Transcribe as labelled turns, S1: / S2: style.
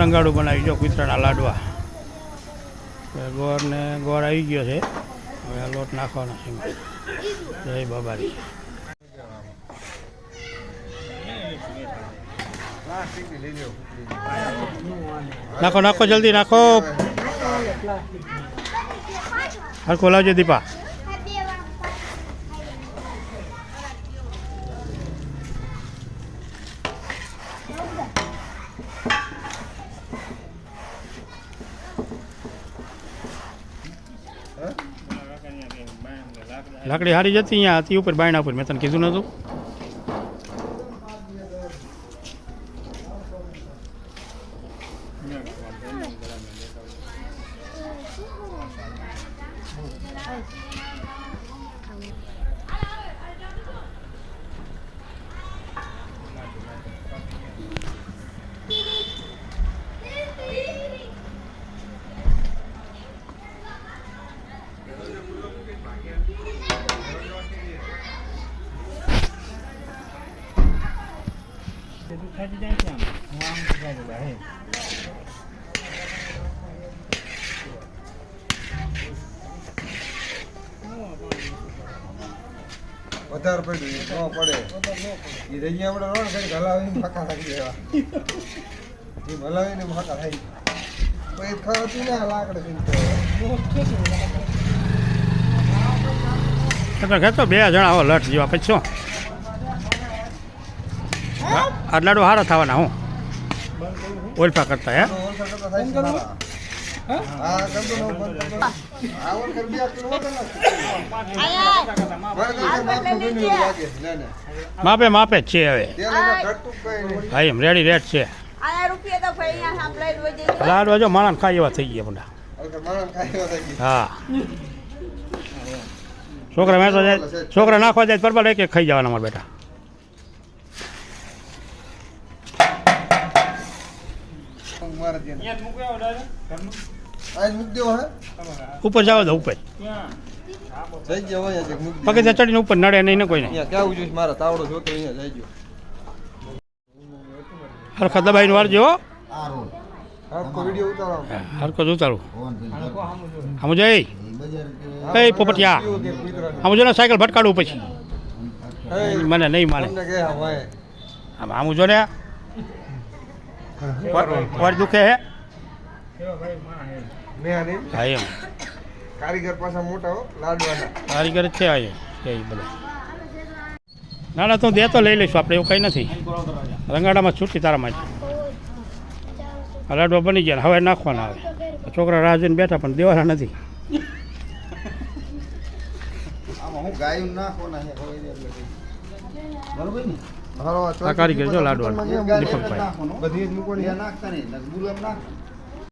S1: રંગાડું બનાવી જો કૂતરાના લાડવા. હવે ગોળ ને ગોળ આવી ગયો છે. હવે આ લોટ નાખવાનો છે જય બાબારી નાખો નાખો, જલ્દી નાખો. હરખો લાવજો દીપા. લાકડી હારી જતી અહીંયા હતી ઉપર બાયણા ઉપર. મેં તને કીધું નતું
S2: વધારે પડ્યું ન પડે. એ રહી આપણે રોડ કરી હલાવીને ફાકા લાગી દેવા. એ હલાવીને ફાકા થાય. પછી ખાવાતી ના લાકડે
S1: તો બે જણા આવો લટ જેવા. પછી શું? આ લાડુ સારા થવાના હું? ઓલફા કરતા, હે? માપે માપે જ છે હવે. હા, એમ રેડી રેડ છે. લાડવા જો માણસ ખાઈ એવા થઈ ગયા બધા. હા. છોકરા મેં છોકરા નાખવા જાય બરાબર એક એક ખાઈ જવાના મારા બેટા.
S2: મારે ત્યાં આજ મૂક દેવો હે?
S1: ઉપર જાવ દો ઉપર.
S2: જઈ મૂક
S1: પગે ચડીને ઉપર નડે નહીં ને કોઈને.
S2: અહીંયા કેવું જોઈએ મારા તાવડો જોતો અહીંયા જઈ ગયો.
S1: હરખા વાળજો હો.
S2: ઉતારો.
S1: હરખો જ ઉતારું. આમ જઈ. એ પોપટિયા. હમ જો ને સાયકલ ભટકાડું પછી. મને નહીં માને. આમ આમ જો ને વાર દુખે હે? હા. એમ.
S2: કારીગર પાછા મોટા હો લાડવાના.
S1: કારીગર છે આ એ બધા. ના ના તું દે તો લઈ લઈશું આપણે એવું કંઈ નથી. રંગાડામાં છૂટી તારામાં જ લાડવા બની ગયા હવે નાખવાના આવે. છોકરા રાહ જોઈને બેઠા પણ દેવાના નથી.
S2: હું ગાયું નાખવાના છે બરોબર ને? હારો
S1: આ કારીગર જો લાડવાના દીપકભાઈ
S2: બધી જ મૂકવાની. નાખતા નહીં ગુલાબ નાખ